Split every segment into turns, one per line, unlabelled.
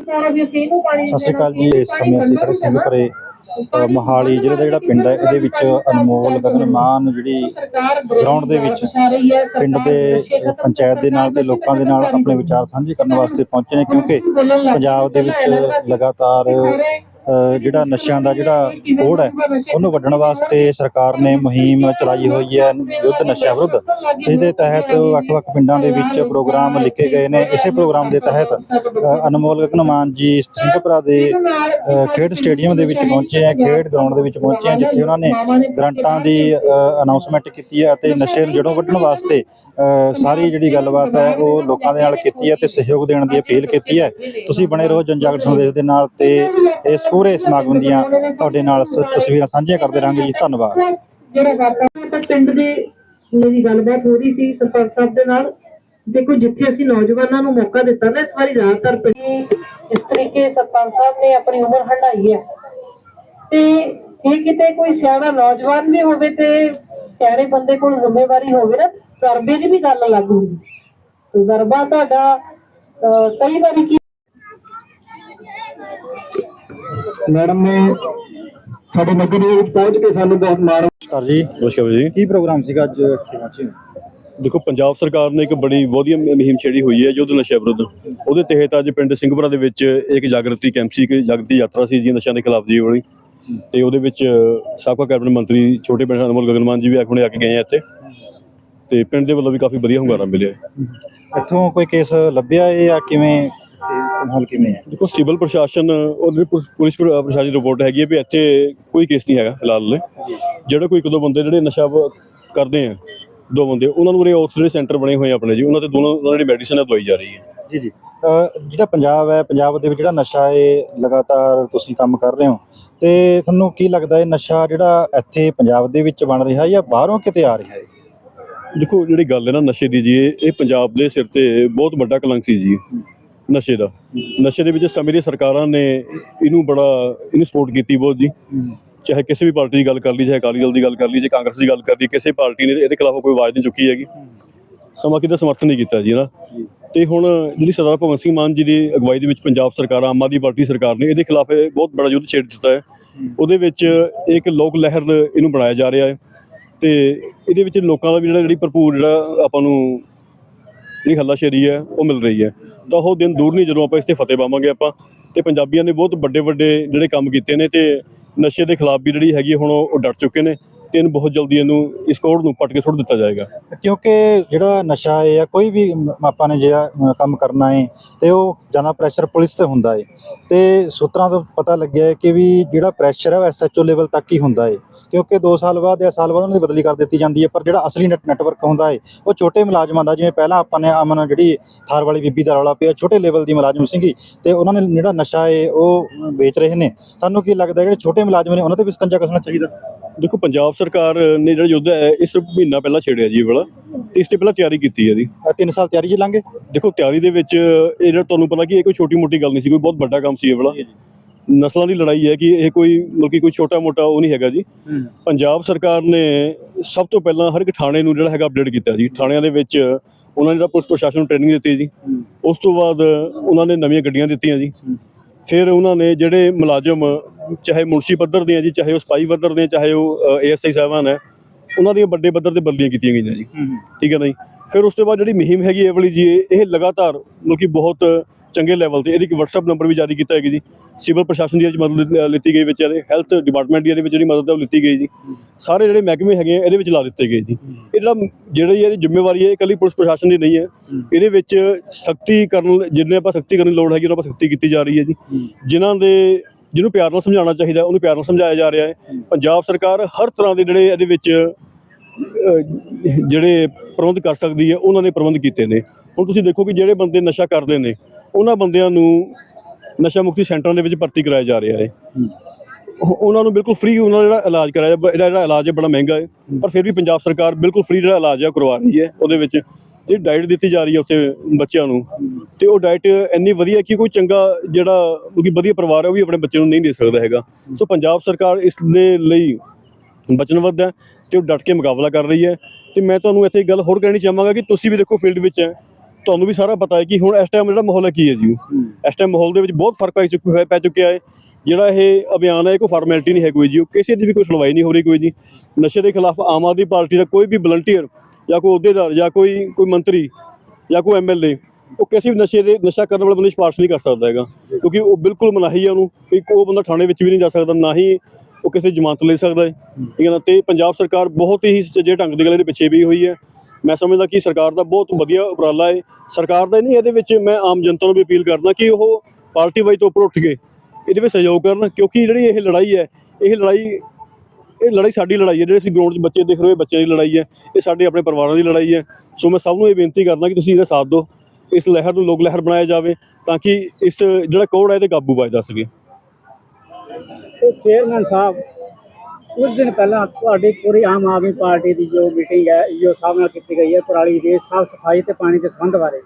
ਸਤਿ ਸ਼੍ਰੀ ਅਕਾਲ ਜੀ ਇਸ ਸਮੇਂ ਅਸੀਂ ਖੜੇ ਸਿੰਘ ਪਰੇ ਮੋਹਾਲੀ ਜ਼ਿਲ੍ਹੇ ਦਾ ਜਿਹੜਾ ਪਿੰਡ ਹੈ ਇਹਦੇ ਵਿੱਚ ਅਨਮੋਲ ਗਗਨਮਾਨ ਜਿਹੜੀ ਗਰਾਊਂਡ ਦੇ ਵਿੱਚ ਪਿੰਡ ਦੇ ਪੰਚਾਇਤ ਦੇ ਨਾਲ ਤੇ ਲੋਕਾਂ ਦੇ ਨਾਲ ਆਪਣੇ ਵਿਚਾਰ ਸਾਂਝੇ ਕਰਨ ਵਾਸਤੇ ਪਹੁੰਚੇ ਨੇ ਕਿਉਂਕਿ ਪੰਜਾਬ ਦੇ ਵਿੱਚ ਲਗਾਤਾਰ ਜਿਹੜਾ ਨਸ਼ਿਆਂ ਦਾ ਜਿਹੜਾ ਕੋੜ ਹੈ ਉਹਨੂੰ ਵੱਢਣ ਵਾਸਤੇ ਸਰਕਾਰ ਨੇ ਮੁਹਿੰਮ ਚਲਾਈ ਹੋਈ ਹੈ ਯੁੱਧ ਨਸ਼ਾ ਵਿਰੁੱਧ। ਇਸ ਦੇ ਤਹਿਤ ਵੱਖ-ਵੱਖ ਪਿੰਡਾਂ ਦੇ ਵਿੱਚ ਪ੍ਰੋਗਰਾਮ ਲਿਖੇ ਗਏ ਨੇ। ਇਸੇ ਪ੍ਰੋਗਰਾਮ ਦੇ ਤਹਿਤ ਅ, ਅਨਮੋਲ ਗਗਨਮਾਨ ਜੀ ਸਿੰਘਪੁਰਾ ਦੇ ਖੇਡ ਸਟੇਡੀਅਮ ਦੇ ਵਿੱਚ ਪਹੁੰਚੇ ਆ ਖੇਡ ਗਰਾਊਂਡ ਦੇ ਵਿੱਚ ਪਹੁੰਚੇ ਆ ਜਿੱਥੇ ਉਹਨਾਂ ਨੇ ਗਰੰਟਾਂ ਦੀ ਅਨਾਉਂਸਮੈਂਟ ਕੀਤੀ ਹੈ ਅਤੇ ਨਸ਼ੇ ਨੂੰ ਜੜੋਂ ਵੱਢਣ ਵਾਸਤੇ ਸਾਰੀ ਜਿਹੜੀ ਗੱਲਬਾਤ ਹੈ, ਉਹ ਲੋਕਾਂ ਦੇ ਨਾਲ ਕੀਤੀ ਹੈ ਤੇ ਸਹਿਯੋਗ ਦੇਣ ਦੀ ਅਪੀਲ ਕੀਤੀ ਹੈ। ਤੁਸੀਂ ਬਣੇ ਰਹੋ ਜਨਜਾਗਰਣ ਸੰਦੇਸ਼ ਦੇ ਨਾਲ ਤੇ ਇਸ ਪੂਰੇ ਸਮਾਗਮ ਦੀਆਂ ਤੁਹਾਡੇ ਨਾਲ ਤਸਵੀਰਾਂ ਸਾਂਝੀਆਂ ਕਰਦੇ ਰਹਾਂਗੇ ਜੀ। ਧੰਨਵਾਦ।
ਜਿਹੜਾ ਵਾਤਾਵਰਨ ਪਿੰਡ ਦੇ ਮੇਰੀ ਗੱਲਬਾਤ ਹੋ ਰਹੀ ਸੀ ਸਰਪੰਚ ਸਾਹਿਬ ਦੇ ਨਾਲ। ਦੇਖੋ, ਜਿੱਥੇ ਅਸੀਂ ਨੌਜਵਾਨਾਂ ਨੂੰ ਮੌਕਾ ਦਿੱਤਾ ਨਾ, ਇਸ ਵਾਰੀ ਜ਼ਿਆਦਾਤਰ ਜਿਸ ਤਰੀਕੇ ਸਰਪੰਚ ਸਾਹਿਬ ਨੇ ਆਪਣੀ ਉਮਰ ਹੰਢਾਈ ਹੈ। ਤੇ ਜੇ ਕਿਤੇ ਕੋਈ ਸਿਆਣਾ ਨੌਜਵਾਨ ਵੀ ਹੋਵੇ ਤੇ ਸਿਆਣੇ ਬੰਦੇ ਕੋਲ ਜ਼ਿੰਮੇਵਾਰੀ ਹੋਵੇ ਨਾ ਤਜਰਬੇ ਦੀ ਵੀ ਗੱਲ ਅਲੱਗ ਹੁੰਦੀ। ਤਜਰਬਾ ਤੁਹਾਡਾ ਕਈ ਵਾਰੀ ਕੀ
ਮੈਡਮ ਨੇ ਸਾਡੇ ਨਗਰ ਦੇ ਵਿੱਚ ਪਹੁੰਚ ਕੇ ਸਾਨੂੰ ਬਹੁਤ ਮਾਣ
ਨਮਸਕਾਰ ਜੀ।
ਨਮਸਕਾਰ ਜੀ।
ਕੀ ਪ੍ਰੋਗਰਾਮ ਸੀਗਾ ਅੱਜ ਇੱਥੇ ਪਹੁੰਚੇ?
ਦੇਖੋ ਪੰਜਾਬ ਸਰਕਾਰ ਨੇ ਇੱਕ ਬੜੀ ਵਧੀਆ ਮੁਹਿੰਮ ਛੇੜੀ ਹੋਈ ਹੈ ਯੁੱਧ ਨਸ਼ਾ ਵਿਰੁੱਧ। ਉਹਦੇ ਤਹਿਤ ਅੱਜ ਪਿੰਡ ਸਿੰਘਪੁਰਾ ਦੇ ਵਿੱਚ ਇੱਕ ਜਾਗਰਤੀ ਕੈਂਪ ਸੀ ਕਿ ਜਾਗਰਤੀ ਯਾਤਰਾ ਸੀ ਜੀ ਨਸ਼ਿਆਂ ਦੇ ਖਿਲਾਫ ਜੀ ਵਾਲੀ। ਤੇ ਉਹਦੇ ਵਿੱਚ ਸਾਬਕਾ ਕੈਬਨਿਟ ਮੰਤਰੀ ਛੋਟੇ ਪਿੰਡ ਅਨਮੋਲ ਗਗਨਮਾਨ ਜੀ ਵੀ ਹੁਣੇ ਆ ਕੇ ਗਏ ਆ ਇੱਥੇ। ਤੇ ਪਿੰਡ ਦੇ ਵੱਲੋਂ ਵੀ ਕਾਫੀ ਵਧੀਆ ਹੁੰਗਾਰਾ ਮਿਲਿਆ ਹੈ।
ਇੱਥੋਂ ਕੋਈ ਕੇਸ ਲੱਭਿਆ ਹੈ ਜਾਂ ਕਿਵੇਂ? ਮਾਹੌਲ ਕਿਵੇਂ ਹੈ?
ਦੇਖੋ ਸਿਵਲ ਪ੍ਰਸ਼ਾਸਨ ਉਹਦੇ ਪੁ- ਪੁਲਿਸ ਪ੍ਰ- ਪ੍ਰਸ਼ਾਸਨ ਦੀ ਰਿਪੋਰਟ ਹੈਗੀ ਹੈ ਵੀ ਇੱਥੇ ਕੋਈ ਕੇਸ ਨਹੀਂ ਹੈਗਾ ਫਿਲਹਾਲ ਲੈ ਜਿਹੜੇ ਕੋਈ ਇੱਕ ਦੋ ਬੰਦੇ ਜਿਹੜੇ ਨਸ਼ਾ ਵ- ਕਰਦੇ ਆ ਦੋ ਬੰਦੇ ਉਹਨਾਂ ਨੂੰ ਉਰੇ ਜਿਹੜੇ ਸੈਂਟਰ ਬਣੇ ਹੋਏ ਆ ਆਪਣੇ ਜੀ। ਉਹਨਾਂ ਤੇ ਦੋਨੋਂ ਉਹਨਾਂ ਦੀ ਮੈਡੀਸਨ ਹੈ ਦਵਾਈ ਜਾ ਰਹੀ ਹੈ।
ਜੀ ਜੀ। ਜਿਹੜਾ ਪੰਜਾਬ ਹੈ ਪੰਜਾਬ ਦੇ ਵਿੱਚ ਜਿਹੜਾ ਨਸ਼ਾ ਹੈ ਲਗਾਤਾਰ ਤੁਸੀਂ ਕੰਮ ਕਰ ਰਹੇ ਹੋ ਤੇ ਤੁਹਾਨੂੰ ਕੀ ਲੱਗਦਾ ਹੈ ਨਸ਼ਾ ਜਿਹੜਾ ਇੱਥੇ ਪੰਜਾਬ ਦੇ ਵਿੱਚ ਬਣ ਰਿਹਾ ਜਾਂ ਬਾਹਰੋਂ ਕਿਤੇ ਆ ਰਿਹਾ ਹੈ?
ਦੇਖੋ ਜਿਹੜੀ ਗੱਲ ਹੈ ਨਾ ਨਸ਼ੇ ਦੀ ਜੀ, ਇਹ ਪੰਜਾਬ ਦੇ ਸਿਰ ਤੇ ਬਹੁਤ ਵੱਡਾ ਕਲੰਕ ਸੀ ਜੀ, ਨਸ਼ੇ ਦਾ। ਨਸ਼ੇ ਦੇ ਵਿੱਚ ਸਮੇਂ ਦੀ ਸਰਕਾਰਾਂ ਨੇ ਇਹਨੂੰ ਬੜਾ ਇਹਨੂੰ ਸਪੋਰਟ ਕੀਤੀ ਬਹੁਤ ਜੀ। ਚਾਹੇ ਕਿਸੇ ਵੀ ਪਾਰਟੀ ਦੀ ਗੱਲ ਕਰ ਲਈ, ਚਾਹੇ ਅਕਾਲੀ ਦਲ ਦੀ ਗੱਲ ਕਰ ਲਈ, ਚਾਹੇ ਕਾਂਗਰਸ ਦੀ ਗੱਲ ਕਰ ਲਈ, ਕਿਸੇ ਪਾਰਟੀ ਨੇ ਇਹਦੇ ਖਿਲਾਫ ਕੋਈ ਆਵਾਜ਼ ਨਹੀਂ ਚੁੱਕੀ ਹੈਗੀ। ਸਮਾਂ ਕਿਤੇ ਸਮਰਥਨ ਨਹੀਂ ਕੀਤਾ ਜੀ ਨਾ। ਤੇ ਹੁਣ ਜਿਹੜੀ ਸਰਦਾਰ ਭਗਵੰਤ ਸਿੰਘ ਮਾਨ ਜੀ ਦੀ ਅਗਵਾਈ ਦੇ ਵਿੱਚ ਪੰਜਾਬ ਸਰਕਾਰ, ਆਮ ਆਦਮੀ ਪਾਰਟੀ ਸਰਕਾਰ ਨੇ ਇਹਦੇ ਖਿਲਾਫ ਇਹ ਬਹੁਤ ਬੜਾ ਯੁੱਧ ਛੇੜ ਦਿੱਤਾ ਹੈ। ਉਹਦੇ ਵਿੱਚ ਇੱਕ ਲੋਕ ਲਹਿਰ ਇਹਨੂੰ ਬਣਾਇਆ ਜਾ ਰਿਹਾ ਹੈ। ਤੇ ਇਹਦੇ ਵਿੱਚ ਲੋਕਾਂ ਦਾ ਵੀ ਜਿਹੜਾ ਜਿਹੜੀ ਭਰਪੂਰ ਜਿਹੜਾ ਆਪਾਂ ਨੂੰ ਜਿਹੜੀ ਹੱਲਾਸ਼ੇਰੀ ਹੈ, ਉਹ ਮਿਲ ਰਹੀ ਹੈ। ਤਾਂ ਉਹ ਦਿਨ ਦੂਰ ਨਹੀਂ ਜਦੋਂ ਆਪਾਂ ਇਸ ਤੇ ਫਤਿਹ ਪਾਵਾਂਗੇ ਆਪਾਂ। ਤੇ ਪੰਜਾਬੀਆਂ ਨੇ ਬਹੁਤ ਵੱਡੇ ਵੱਡੇ ਜਿਹੜੇ ਕੰਮ ਕੀਤੇ ਨੇ ਤੇ ਨਸ਼ੇ ਦੇ ਖਿਲਾਫ ਵੀ ਜਿਹੜੀ ਹੈਗੀ ਹੈ ਹੁਣ ਉਹ ਉਹ ਡਟ ਚੁੱਕੇ ਨੇ। ਤੇ ਇਹਨੂੰ ਬਹੁਤ ਜਲਦੀ ਇਹਨੂੰ ਇਸ ਕੋੜ ਨੂੰ ਪੱਟ ਕੇ ਸੁੱਟ ਦਿੱਤਾ ਜਾਏਗਾ।
ਕਿਉਂਕਿ ਜਿਹੜਾ ਨਸ਼ਾ ਹੈ ਜਾਂ ਕੋਈ ਵੀ ਆਪਾਂ ਨੇ ਜਿਹੜਾ ਕੰਮ ਕਰਨਾ ਹੈ ਤੇ ਉਹ ਜ਼ਿਆਦਾ ਪ੍ਰੈਸ਼ਰ ਪੁਲਿਸ ਤੇ ਹੁੰਦਾ ਹੈ। ਤੇ ਸੂਤਰਾਂ ਤੋਂ ਪਤਾ ਲੱਗਿਆ ਹੈ ਕਿ ਵੀ ਜਿਹੜਾ ਪ੍ਰੈਸ਼ਰ ਹੈ ਉਹ ਐਸਐਚਓ ਲੈਵਲ ਤੱਕ ਹੀ ਹੁੰਦਾ ਹੈ। ਕਿਉਂਕਿ 2 ਸਾਲ ਬਾਅਦ ਜਾਂ ਸਾਲ ਬਾਅਦ ਉਹਨਾਂ ਦੀ ਬਦਲੀ ਕਰ ਦਿੱਤੀ ਜਾਂਦੀ ਹੈ, ਪਰ ਜਿਹੜਾ ਅਸਲੀ ਨੈਟ ਨੈਟਵਰਕ ਹੁੰਦਾ ਹੈ, ਉਹ ਛੋਟੇ ਮੁਲਾਜ਼ਮਾਂ ਦਾ, ਜਿਵੇਂ ਪਹਿਲਾਂ ਆਪਾਂ ਨੇ ਅਮਨ ਜਿਹੜੀ ਥਾਰ ਵਾਲੀ ਬੀਬੀ ਦਾ ਰੌਲਾ ਪਿਆ, ਛੋਟੇ ਲੈਵਲ ਦੀ ਮੁਲਾਜ਼ਮ ਸੀਗੀ, ਤੇ ਉਹਨਾਂ ਨੇ ਜਿਹੜਾ ਨਸ਼ਾ ਹੈ ਉਹ ਵੇਚ ਰਹੇ ਨੇ। ਤੁਹਾਨੂੰ ਕੀ ਲੱਗਦਾ ਜਿਹੜੇ ਛੋਟੇ ਮੁਲਾਜ਼ਮ ਨੇ, ਉਹਨਾਂ ਤੇ ਵੀ ਸਕੰਜਾ ਕੱਸਣਾ ਚਾਹੀਦਾ?
ਦੇਖੋ ਪੰਜਾਬ ਸਰਕਾਰ ਨੇ ਜਿਹੜਾ ਯੁੱਧ ਹੈ ਇਸ ਮਹੀਨਾ ਪਹਿਲਾਂ ਛੇੜਿਆ ਜੀ ਇਹ ਵਾਲਾ ਤੇ ਇਸ ਤੇ ਪਹਿਲਾਂ ਤਿਆਰੀ ਕੀਤੀ ਹੈ ਜੀ।
ਤਿੰਨ ਸਾਲ ਤਿਆਰੀ 'ਚ ਲਾਂਗੇ?
ਦੇਖੋ ਤਿਆਰੀ ਦੇ ਵਿੱਚ ਇਹ ਜਿਹੜਾ ਤੁਹਾਨੂੰ ਪਤਾ ਕਿ ਇਹ ਕੋਈ ਛੋਟੀ ਮੋਟੀ ਗੱਲ ਨਹੀਂ ਸੀ ਕੋਈ ਬਹੁਤ ਵੱਡਾ ਕੰਮ ਸੀ ਇਹ ਵਾਲਾ। ਨਸਲਾਂ ਦੀ ਲੜਾਈ ਹੈ ਕਿ ਇਹ ਕੋਈ ਮਤਲਬ ਕਿ ਕੋਈ ਛੋਟਾ ਮੋਟਾ ਉਹ ਨਹੀਂ ਹੈਗਾ ਜੀ। ਪੰਜਾਬ ਸਰਕਾਰ ਨੇ ਸਭ ਤੋਂ ਪਹਿਲਾਂ ਹਰ ਇੱਕ ਥਾਣੇ ਨੂੰ ਜਿਹੜਾ ਹੈਗਾ ਅਪਡੇਟ ਕੀਤਾ ਜੀ। ਥਾਣਿਆਂ ਦੇ ਵਿੱਚ ਉਹਨਾਂ ਨੇ ਜਿਹੜਾ ਪੁਲਿਸ ਪ੍ਰਸ਼ਾਸਨ ਨੂੰ ਟ੍ਰੇਨਿੰਗ ਦਿੱਤੀ ਜੀ। ਉਸ ਤੋਂ ਬਾਅਦ ਉਹਨਾਂ ਨੇ ਨਵੀਆਂ ਗੱਡੀਆਂ ਦਿੱਤੀਆਂ ਜੀ। ਫਿਰ ਉਹਨਾਂ ਨੇ ਜਿਹੜੇ ਮੁਲਾਜ਼ਮ ਚਾਹੇ ਮੁਨਸ਼ੀ ਪੱਧਰ ਦੇ ਆ ਜੀ ਚਾਹੇ ਉਹ ਸਪਾਈ ਪੱਧਰ ਦੇ ਆ, ਚਾਹੇ ਉਹ ਏਐਸਆਈ ਸਾਹਿਬਾਨ ਹੈ ਉਹਨਾਂ ਦੀਆਂ ਵੱਡੇ ਪੱਧਰ ਤੇ ਬਦਲੀਆਂ ਕੀਤੀਆਂ ਗਈਆਂ ਜੀ। ਠੀਕ ਹੈ ਨਾ ਜੀ? ਫਿਰ ਉਸ ਤੋਂ ਬਾਅਦ ਜਿਹੜੀ ਮੁਹਿੰਮ ਹੈਗੀ ਇਹ ਵਾਲੀ ਜੀ ਇਹ- ਲਗਾਤਾਰ ਮਤਲਬ ਕਿ ਬਹੁਤ ਚੰਗੇ ਲੈਵਲ ਤੇ। ਇਹਦੀ ਇੱਕ WhatsApp ਨੰਬਰ ਵੀ ਜਾਰੀ ਕੀਤਾ ਹੈਗਾ ਜੀ। ਸਿਵਲ ਪ੍ਰਸ਼ਾਸਨ ਦੀ ਇਹਦੇ ਵਿੱਚ ਮਦਦ ਲਿੱਤੀ ਗਈ ਵਿੱਚ, ਇਹਦੇ ਹੈਲਥ ਡਿਪਾਰਟਮੈਂਟ ਦੀ ਇਹਦੇ ਵਿੱਚ ਜਿਹੜੀ ਮਦਦ ਹੈ ਉਹ ਲਿੱਤੀ ਗਈ ਜੀ। ਸਾਰੇ ਜਿਹੜੇ ਮਹਿਕਮੇ ਹੈਗੇ ਆ, ਇਹਦੇ ਵਿੱਚ ਲਾ ਦਿੱਤੇ ਗਏ ਜੀ। ਇਹ ਜਿਹੜਾ ਜਿਹੜੀ ਇਹਦੀ ਜ਼ਿੰਮੇਵਾਰੀ ਹੈ, ਇਹ ਇਕੱਲੀ ਪੁਲਿਸ ਪ੍ਰਸ਼ਾਸਨ ਦੀ ਨਹੀਂ ਹੈ। ਇਹਦੇ ਵਿੱਚ ਸਖਤੀ ਕਰਨ ਜਿੰਨੇ ਆਪਾਂ ਸਖਤੀ ਕਰਨ ਦੀ ਲੋੜ ਹੈਗੀ, ਉਹਨਾਂ ਆਪਾਂ ਸਖਤੀ ਕੀਤੀ ਜਾ ਰਹੀ ਹੈ ਜੀ। ਜਿਨ੍ਹਾਂ ਦੇ, ਜਿਹਨੂੰ ਪਿਆਰ ਨਾਲ ਸਮਝਾਉਣਾ ਚਾਹੀਦਾ, ਉਹਨੂੰ ਪਿਆਰ ਨਾਲ ਸਮਝਾਇਆ ਜਾ ਰਿਹਾ ਹੈ। ਪੰਜਾਬ ਸਰਕਾਰ ਹਰ ਤਰ੍ਹਾਂ ਦੇ ਜਿਹੜੇ ਇਹਦੇ ਵਿੱਚ ਜਿਹੜੇ ਪ੍ਰਬੰਧ ਕਰ ਸਕਦੀ ਹੈ, ਉਹਨਾਂ ਨੇ ਪ੍ਰਬੰਧ ਕੀਤੇ ਨੇ। ਹੁਣ ਤੁਸੀਂ ਦੇਖੋ ਕਿ ਜਿਹੜੇ ਬੰਦੇ ਨਸ਼ਾ ਕਰਦੇ ਨੇ ਉਹਨਾਂ ਬੰਦਿਆਂ ਨੂੰ ਨਸ਼ਾ ਮੁਕਤੀ ਸੈਂਟਰਾਂ ਦੇ ਵਿੱਚ ਭਰਤੀ ਕਰਾਇਆ ਜਾ ਰਿਹਾ ਹੈ। ਉਹ- ਉਹਨਾਂ ਨੂੰ ਬਿਲਕੁਲ ਫ੍ਰੀ ਉਹਨਾਂ ਦਾ ਜਿਹੜਾ ਇਲਾਜ ਕਰਾਇਆ ਬ- ਇਹਦਾ ਜਿਹੜਾ ਇਲਾਜ ਹੈ ਬੜਾ ਮਹਿੰਗਾ ਹੈ। ਪਰ ਫਿਰ ਵੀ ਪੰਜਾਬ ਸਰਕਾਰ ਬਿਲਕੁਲ ਫ੍ਰੀ ਜਿਹੜਾ ਇਲਾਜ ਹੈ ਉਹ ਕਰਵਾ ਰਹੀ ਹੈ। ਉਹਦੇ ਵਿੱਚ ਜਿਹੜੀ ਡਾਈਟ ਦਿੱਤੀ ਜਾ ਰਹੀ ਹੈ ਉੱਥੇ ਬੱਚਿਆਂ ਨੂੰ। ਤੇ ਉਹ ਡਾਈਟ ਇੰਨੀ ਵਧੀਆ ਕਿ ਕੋਈ ਚੰਗਾ ਜਿਹੜਾ ਕਿਉਂਕਿ ਵਧੀਆ ਪਰਿਵਾਰ ਹੈ ਉਹ ਵੀ ਆਪਣੇ ਬੱਚੇ ਨੂੰ ਨਹੀਂ ਦੇ ਸਕਦਾ ਹੈਗਾ। ਸੋ ਪੰਜਾਬ ਸਰਕਾਰ ਇਸ ਦੇ ਲਈ ਵਚਨਬੱਧ ਹੈ ਤੇ ਉਹ ਡਟ ਕੇ ਮੁਕਾਬਲਾ ਕਰ ਰਹੀ ਹੈ। ਤੇ ਮੈਂ ਤੁਹਾਨੂੰ ਇੱਥੇ ਇੱਕ ਗੱਲ ਹੋਰ ਕਹਿਣੀ ਚਾਹਾਂਗਾ ਕਿ ਤੁਸੀਂ ਵੀ ਦੇਖੋ ਫੀਲਡ ਵਿੱਚ ਹੈ। ਤੁਹਾਨੂੰ ਵੀ ਸਾਰਾ ਪਤਾ ਹੈ ਕਿ ਹੁਣ ਇਸ ਟਾਈਮ ਜਿਹੜਾ ਮਾਹੌਲ ਹੈ ਕੀ ਹੈ ਜੀ ਇਸ ਟਾਈਮ ਮਾਹੌਲ ਦੇ ਵਿੱਚ ਬਹੁਤ ਫ਼ਰਕ ਪੈ ਚੁੱਕਿਆ ਪੈ ਚੁੱਕਿਆ ਹੈ। ਜਿਹੜਾ ਇਹ ਅਭਿਆਨ ਹੈ ਇਹ ਕੋਈ ਫਾਰਮੈਲਿਟੀ ਨਹੀਂ ਹੈ ਕੋਈ ਜੀ। ਉਹ ਕਿਸੇ ਦੀ ਵੀ ਕੋਈ ਸੁਣਵਾਈ ਨਹੀਂ ਹੋ ਰਹੀ ਕੋਈ ਜੀ। ਨਸ਼ੇ ਦੇ ਖਿਲਾਫ ਆਮ ਆਦਮੀ ਪਾਰਟੀ ਦਾ ਕੋਈ ਵੀ ਵਲੰਟੀਅਰ ਜਾਂ ਕੋਈ ਅਹੁਦੇਦਾਰ ਜਾਂ ਕੋਈ ਕੋਈ ਮੰਤਰੀ ਜਾਂ ਕੋਈ ਐਮਐਲਏ ਉਹ ਕਿਸੇ ਵੀ ਨਸ਼ੇ ਦੇ ਨਸ਼ਾ ਕਰਨ ਵਾਲੇ ਬੰਦੇ ਨੂੰ ਸਿਫਾਰਿਸ਼ ਨਹੀਂ ਕਰ ਸਕਦਾ ਹੈਗਾ। ਕਿਉਂਕਿ ਉਹ ਬਿਲਕੁਲ ਮਨਾਹੀ ਹੈ ਉਹਨੂੰ। ਇੱਕ ਉਹ ਬੰਦਾ ਥਾਣੇ ਵਿੱਚ ਵੀ ਨਹੀਂ ਜਾ ਸਕਦਾ ਨਾ ਹੀ ਉਹ ਕਿਸੇ ਜ਼ਮਾਨਤ ਲੈ ਸਕਦਾ ਹੈ। ਠੀਕ ਹੈ ਨਾ? ਤੇ ਪੰਜਾਬ ਸਰਕਾਰ ਬਹੁਤ ਹੀ ਸੱਜੇ ਢੰਗ ਦੇ ਗੱਲ ਦੇ ਪਿੱਛੇ ਵੀ ਹੋਈ ਹੈ। ਮੈਂ ਸਮਝਦਾ ਕਿ ਸਰਕਾਰ ਦਾ ਬਹੁਤ ਵਧੀਆ ਉਪਰਾਲਾ ਹੈ ਸਰਕਾਰ ਦਾ ਨਹੀਂ, ਇਹਦੇ ਵਿੱਚ ਮੈਂ ਆਮ ਜਨਤਾ ਨੂੰ ਵੀ ਅਪੀਲ ਕਰਦਾ ਕਿ ਉਹ ਪਾਰਟੀ ਵਾਈ ਤੋਂ ਉੱਪਰ ਉੱਠ ਕੇ ਇਹਦੇ ਵਿੱਚ ਸਹਿਯੋਗ ਕਰਨ, ਕਿਉਂਕਿ ਜਿਹੜੀ ਇਹ ਲੜਾਈ ਹੈ, ਇਹ ਲੜਾਈ ਇਹ ਲੜਾਈ ਸਾਡੀ ਲੜਾਈ ਹੈ, ਜਿਹੜੇ ਅਸੀਂ ਗਰਾਊਂਡ 'ਚ ਬੱਚੇ ਦੇਖ ਰਹੇ ਹੋ ਬੱਚਿਆਂ ਦੀ ਲੜਾਈ ਹੈ, ਇਹ ਸਾਡੇ ਆਪਣੇ ਪਰਿਵਾਰਾਂ ਦੀ ਲੜਾਈ ਹੈ। ਸੋ ਮੈਂ ਸਭ ਨੂੰ ਇਹ ਬੇਨਤੀ ਕਰਦਾ ਕਿ ਤੁਸੀਂ ਇਹਦਾ ਸਾਥ ਦਿਓ, ਇਸ ਲਹਿਰ ਨੂੰ ਲੋਕ ਲਹਿਰ ਬਣਾਇਆ ਜਾਵੇ, ਤਾਂ ਕਿ ਇਸ ਜਿਹੜਾ ਕੋੜ ਹੈ, ਇਹਦੇ ਕਾਬੂ ਪਾਇਆ ਜਾ ਸਕੇ।
ਚੇਅਰਮੈਨ ਸਾਹਿਬ ਕੁਝ ਦਿਨ ਪਹਿਲਾਂ ਤੁਹਾਡੀ ਪੂਰੀ ਆਮ ਆਦਮੀ ਪਾਰਟੀ ਦੀ ਜੋ ਮੀਟਿੰਗ ਹੈ, ਜੋ ਸਾਹਿਬ ਨਾਲ ਕੀਤੀ ਗਈ ਹੈ, ਪਰਾਲੀ ਦੇ ਸਾਫ਼ ਸਫ਼ਾਈ ਤੇ ਪਾਣੀ ਦੇ ਸੰਬੰਧ ਬਾਰੇ।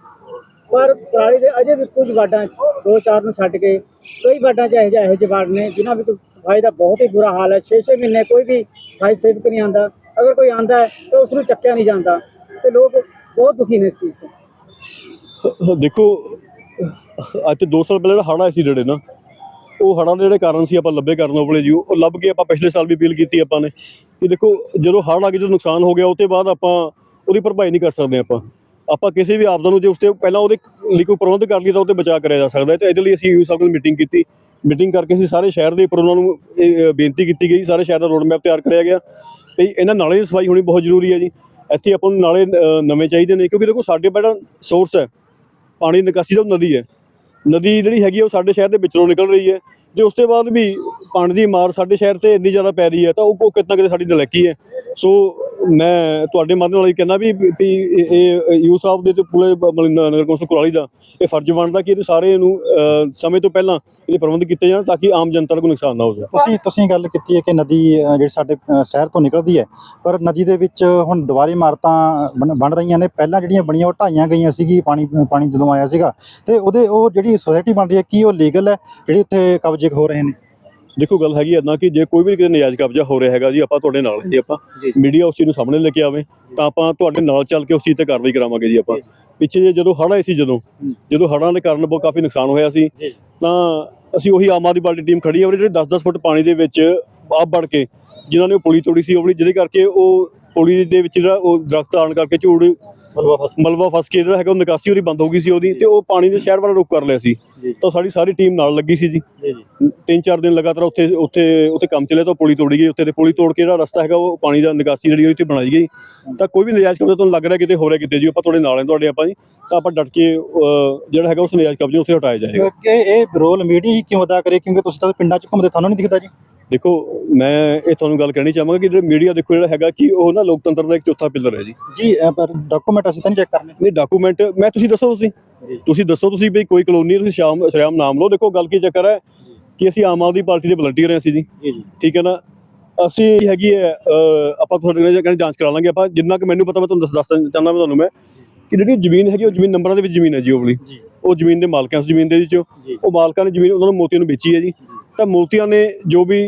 ਪਰ ਪਰਾਲੀ ਦੇ ਅਜੇ ਵੀ ਕੁਝ ਵਾਰਡਾਂ ਦੋ ਚਾਰ ਨੂੰ ਛੱਡ ਕੇ ਕਈ ਵਾਰਡਾਂ 'ਚ ਇਹੋ ਜਿਹੇ ਇਹੋ ਜਿਹੇ ਵਾਰਡ ਨੇ, ਜਿਨ੍ਹਾਂ ਵਿੱਚ ਸਫ਼ਾਈ ਦਾ ਬਹੁਤ ਹੀ ਬੁਰਾ ਹਾਲ ਹੈ। 6-6 ਮਹੀਨੇ ਕੋਈ ਵੀ ਸਫ਼ਾਈ ਸੇਵਕ ਨਹੀਂ ਆਂਦਾ ਅਗਰ ਕੋਈ ਆਂਦਾ ਹੈ, ਤਾਂ ਉਸ ਨੂੰ ਚੱਕਿਆ ਨਹੀਂ ਜਾਂਦਾ ਤੇ ਲੋਕ ਬਹੁਤ ਦੁਖੀ ਨੇ ਇਸ ਚੀਜ਼ ਤੋਂ।
ਦੇਖੋ, ਅੱਜ ਤੇ 2 ਸਾਲ ਪਹਿਲਾਂ ਜਿਹੜਾ ਹੜ੍ਹ ਆਇਆ ਸੀ ਜਿਹੜੇ ਨਾ ਉਹ ਹੜ੍ਹਾਂ ਦੇ ਜਿਹੜੇ ਕਾਰਨ ਸੀ ਆਪਾਂ ਲੱਭੇ ਕਰਨ ਵਾਲੇ ਜੀ ਉਹ ਲੱਭ ਕੇ ਆਪਾਂ ਪਿਛਲੇ ਸਾਲ ਵੀ ਅਪੀਲ ਕੀਤੀ ਆਪਾਂ ਨੇ ਕਿ ਦੇਖੋ ਜਦੋਂ ਹੜ੍ਹ ਆ ਕੇ ਜਦੋਂ ਨੁਕਸਾਨ ਹੋ ਗਿਆ ਉਹ ਤੋਂ ਬਾਅਦ ਆਪਾਂ ਉਹਦੀ ਭਰਪਾਈ ਨਹੀਂ ਕਰ ਸਕਦੇ ਆਪਾਂ। ਆਪਾਂ ਕਿਸੇ ਵੀ ਆਪਦਾ ਨੂੰ ਜੇ ਉਸ ਤੇ ਪਹਿਲਾਂ ਉਹਦੇ ਲਈ ਕੋਈ ਪ੍ਰਬੰਧ ਕਰ ਲਈ ਤਾਂ ਉਹ ਤੇ ਬਚਾਅ ਕਰਿਆ ਜਾ ਸਕਦਾ ਹੈ। ਤੇ ਇਹਦੇ ਲਈ ਅਸੀਂ ਯੂ ਸਾਹਿਬ ਮੀਟਿੰਗ ਕੀਤੀ। ਮੀਟਿੰਗ ਕਰਕੇ ਅਸੀਂ ਸਾਰੇ ਸ਼ਹਿਰ ਦੇ ਉੱਪਰ ਉਹਨਾਂ ਨੂੰ ਇਹ, ਬੇਨਤੀ ਕੀਤੀ ਗਈ। ਸਾਰੇ ਸ਼ਹਿਰ ਦਾ ਰੋਡ ਮੈਪ ਤਿਆਰ ਕਰਿਆ ਗਿਆ। ਵੀ ਇਹਨਾਂ ਨਾਲੇ ਦੀ ਸਫ਼ਾਈ ਹੋਣੀ ਬਹੁਤ ਜ਼ਰੂਰੀ ਹੈ ਜੀ। ਇੱਥੇ ਆਪਾਂ ਨੂੰ ਨਾਲੇ ਨਵੇਂ ਚਾਹੀਦੇ ਨੇ ਕਿਉਂਕਿ ਦੇਖੋ ਸਾਡੇ ਜਿਹੜਾ ਸੋਰਸ ਹੈ। ਪਾਣੀ ਨਿਕਾਸੀ ਦਾ ਨਦੀ ਹੈ। ਨਦੀ ਜਿਹੜੀ ਹੈਗੀ ਉਹ ਸਾਡੇ ਸ਼ਹਿਰ ਦੇ ਵਿੱਚੋਂ ਨਿਕਲ ਰਹੀ ਹੈ। ਜੇ ਉਸ ਤੋਂ ਬਾਅਦ ਵੀ ਪਾਣੀ ਦੀ ਮਾਰ ਸਾਡੇ ਸ਼ਹਿਰ ਤੇ ਇੰਨੀ ਜ਼ਿਆਦਾ ਪੈ ਰਹੀ ਹੈ, ਤਾਂ ਉਹ ਉਹ ਕਿਤੇ ਨਾ ਕਿਤੇ ਸਾਡੀ ਨਲੈਕੀ ਹੈ। ਸੋ ਮੈਂ ਤੁਹਾਡੇ ਮਾਧਿਅਮ ਨਾਲ ਇਹ ਕਹਿੰਦਾ ਵੀ ਇਹ- ਯੂ ਸਾਹਿਬ ਦੇ ਤੇ ਪੂਰੇ ਨਗਰ ਕੌਂਸਲ ਕੁਰਾਲੀ ਦਾ ਇਹ ਫਰਜ਼ ਬਣਦਾ ਕਿ ਇਹ ਸਾਰੇ ਨੂੰ ਸਮੇਂ ਤੋਂ ਪਹਿਲਾਂ ਇਹਦੇ ਪ੍ਰਬੰਧ ਕੀਤੇ ਜਾਣ ਤਾਂ ਕਿ ਆਮ ਜਨਤਾ ਨੂੰ ਕੋਈ ਨੁਕਸਾਨ ਨਾ ਹੋਵੇ
ਤੁਸੀਂ ਤੁਸੀਂ ਗੱਲ ਕੀਤੀ ਹੈ ਕਿ ਨਦੀ ਜਿਹੜੀ ਸਾਡੇ ਸ਼ਹਿਰ ਤੋਂ ਨਿਕਲਦੀ ਹੈ, ਪਰ ਨਦੀ ਦੇ ਵਿੱਚ ਹੁਣ ਦੁਬਾਰੇ ਇਮਾਰਤਾਂ ਬਣ- ਬਣ ਰਹੀਆਂ ਨੇ। ਪਹਿਲਾਂ ਜਿਹੜੀਆਂ ਬਣੀਆਂ, ਉਹ ਢਾਈਆਂ ਗਈਆਂ ਸੀਗੀ, ਪਾਣੀ ਪਾਣੀ ਜਦੋਂ ਆਇਆ ਸੀਗਾ। ਤੇ ਉਹਦੇ, ਉਹ ਜਿਹੜੀ ਸੋਸਾਇਟੀ ਬਣ ਰਹੀ ਹੈ, ਕੀ ਉਹ ਲੀਗਲ ਹੈ? ਜਿਹੜੀ ਉੱਥੇ ਕਬਜ਼ੇ ਹੋ ਰਹੇ ਨੇ।
ਦੇਖੋ ਗੱਲ ਹੈਗੀ ਇਦਾਂ ਕਿ ਜੇ ਕੋਈ ਵੀ ਕਿਤੇ ਨਜਾਇਜ਼ ਕਬਜ਼ਾ ਹੋ ਰਿਹਾ ਹੈਗਾ ਜੀ ਆਪਾਂ ਤੁਹਾਡੇ ਨਾਲ ਜੀ ਆਪਾਂ ਮੀਡੀਆ ਉਸ ਚੀਜ਼ ਨੂੰ ਸਾਹਮਣੇ ਲੈ ਕੇ ਆਵੇ ਤਾਂ ਆਪਾਂ ਤੁਹਾਡੇ ਨਾਲ ਚੱਲ ਕੇ ਉਸ ਚੀਜ਼ ਤੇ ਕਾਰਵਾਈ ਕਰਾਵਾਂਗੇ ਜੀ ਆਪਾਂ। ਪਿੱਛੇ ਜੇ ਜਦੋਂ ਹੜ੍ਹ ਆਏ ਸੀ ਜਦੋਂ ਜਦੋਂ ਹੜ੍ਹਾਂ ਦੇ ਕਾਰਨ ਬਹੁਤ ਕਾਫੀ ਨੁਕਸਾਨ ਹੋਇਆ ਸੀ ਤਾਂ ਅਸੀਂ ਉਹੀ ਆਮ ਆਦਮੀ ਪਾਰਟੀ ਟੀਮ ਖੜੀ ਹੈ ਉਹਦੇ ਜਿਹੜੇ 10-10 ਫੁੱਟ ਪਾਣੀ ਦੇ ਵਿੱਚ ਆਪ ਵੜ ਕੇ ਜਿਨ੍ਹਾਂ ਨੇ ਉਹ ਪੁਲੀ ਤੋੜੀ ਸੀ ਉਹ ਵਾਲੀ ਜਿਹਦੇ ਕਰਕੇ ਉਹ ਪੁਲੀ ਦੇ ਵਿੱਚ ਜਿਹੜਾ ਉਹ ਦਰਖਤ ਆਣ ਕਰਕੇ ਝੂੜ ਮਲਬਾ ਫਸ ਕੇ ਜਿਹੜਾ ਹੈਗਾ ਉਹ ਨਿਕਾਸੀ ਉਹਦੀ ਬੰਦ ਹੋ ਗਈ ਸੀ ਉਹਦੀ ਤੇ ਉਹ ਪਾਣੀ ਦੇ ਸ਼ਹਿਰ ਵੱਲ ਰੁਕ ਕਰ ਲਿਆ ਸੀ। ਤਾਂ ਸਾਡੀ ਸਾਰੀ ਟੀਮ ਨਾਲ ਲੱਗੀ ਸੀ ਜੀ। ਤਿੰਨ ਚਾਰ ਦਿਨ ਲਗਾਤਾਰ ਉੱਥੇ ਉੱਥੇ ਉੱਥੇ ਕੰਮ ਚੱਲਿਆ ਤਾਂ ਪੁਲੀ ਤੋੜੀ ਗਈ ਉੱਥੇ ਤੇ ਪੁਲੀ ਤੋੜ ਕੇ ਜਿਹੜਾ ਰਸਤਾ ਹੈਗਾ ਉਹ ਪਾਣੀ ਦਾ ਨਿਕਾਸੀ ਜਿਹੜੀ ਉੱਥੇ ਬਣਾਈ ਗਈ। ਤਾਂ ਕੋਈ ਵੀ ਨਜਾਇਜ਼ ਕਬਜ਼ਾ ਤੁਹਾਨੂੰ ਲੱਗ ਰਿਹਾ ਕਿਤੇ ਹੋ ਰਿਹਾ ਕਿਤੇ ਜੀ ਆਪਾਂ ਤੁਹਾਡੇ ਨਾਲ ਹਾਂ ਤੁਹਾਡੇ ਆਪਾਂ ਜੀ। ਤਾਂ ਆਪਾਂ ਡਟ ਕੇ ਜਿਹੜਾ ਹੈਗਾ ਉਸ ਨਜਾਇਜ਼ ਕਬਜ਼ੇ ਉੱਥੇ ਹਟਾਇਆ ਜਾਏਗਾ।
ਕਿ ਇਹ ਰੋਲ ਮੀਡੀਆ ਹੀ ਕਿਉਂ ਅਦਾ ਕਰੇ? ਕਿਉਂਕਿ ਤੁਸੀਂ ਤਾਂ ਪਿੰਡਾਂ 'ਚ ਘੁੰਮਦੇ ਤੁਹਾਨੂੰ ਨਹੀਂ ਦਿਖਦਾ ਜੀ।
ਦੇਖੋ ਮੈਂ ਇਹ ਤੁਹਾਨੂੰ ਗੱਲ ਕਹਿਣੀ ਚਾਹਾਂਗਾ ਕਿ ਜਿਹੜਾ ਮੀਡੀਆ ਦੇਖੋ ਜਿਹੜਾ ਹੈਗਾ ਕਿ ਉਹ ਨਾ ਲੋਕਤੰਤਰ ਦਾ ਇੱਕ ਚੌਥਾ ਪਿਲਰ ਹੈ ਜੀ।
ਜੀ ਪਰ ਡਾਕੂਮੈਂਟ ਅਸੀਂ ਤਾਂ ਚੈੱਕ ਕਰਨੇ।
ਨਹੀਂ ਡਾਕੂਮੈਂਟ ਮੈਂ ਤੁਸੀਂ ਦੱਸੋ ਤੁਸੀਂ। ਤੁਸੀਂ ਦੱਸੋ ਤੁਸੀਂ ਵੀ ਕੋਈ ਕਲੋਨੀ ਤੁਸੀਂ ਸ਼ਾਮ ਸ਼ਰਿਆਮ ਨਾਮ ਲਓ। ਦੇਖੋ ਗੱਲ ਕੀ ਚੱਕਰ ਹੈ ਕਿ ਅਸੀਂ ਆਮ ਆਦਮੀ ਪਾਰਟੀ ਦੇ ਵਲੰਟੀਅਰ ਹਾਂ ਅਸੀਂ ਜੀ। ਠੀਕ ਹੈ ਨਾ? ਅਸੀਂ ਹੈਗੀ ਹੈ ਆਪਾਂ ਤੁਹਾਡੇ ਨਾਲ ਕਹਿੰਦੇ ਜਾਂਚ ਕਰਾ ਲਾਂਗੇ ਆਪਾਂ। ਜਿੰਨਾ ਕਿ ਮੈਨੂੰ ਪਤਾ ਮੈਂ ਤੁਹਾਨੂੰ ਦੱਸ ਦੱਸ ਚਾਹੁੰਦਾ ਮੈਂ ਤੁਹਾਨੂੰ ਮੈਂ ਕਿ ਜਿਹੜੀ ਜ਼ਮੀਨ ਹੈਗੀ ਉਹ ਜ਼ਮੀਨ ਨੰਬਰਾਂ ਦੇ ਵਿੱਚ ਜ਼ਮੀਨ ਹੈ ਜੀ ਉਹ ਵਾਲੀ। ਉਹ ਜ਼ਮੀਨ ਦੇ ਮਾਲਕਾਂ ਉਸ ਜ਼ਮੀਨ ਦੇ ਵਿੱਚ। ਉਹ ਮਾਲਕਾਂ ਨੇ ਜ਼ਮੀਨ ਉਹਨਾਂ ਨੂੰ ਮੋਤੀਆਂ ਨੂੰ ਵੇਚੀ ਹੈ ਜੀ। ਤਾਂ ਮੋਤੀਆਂ ਨੇ ਜੋ ਵੀ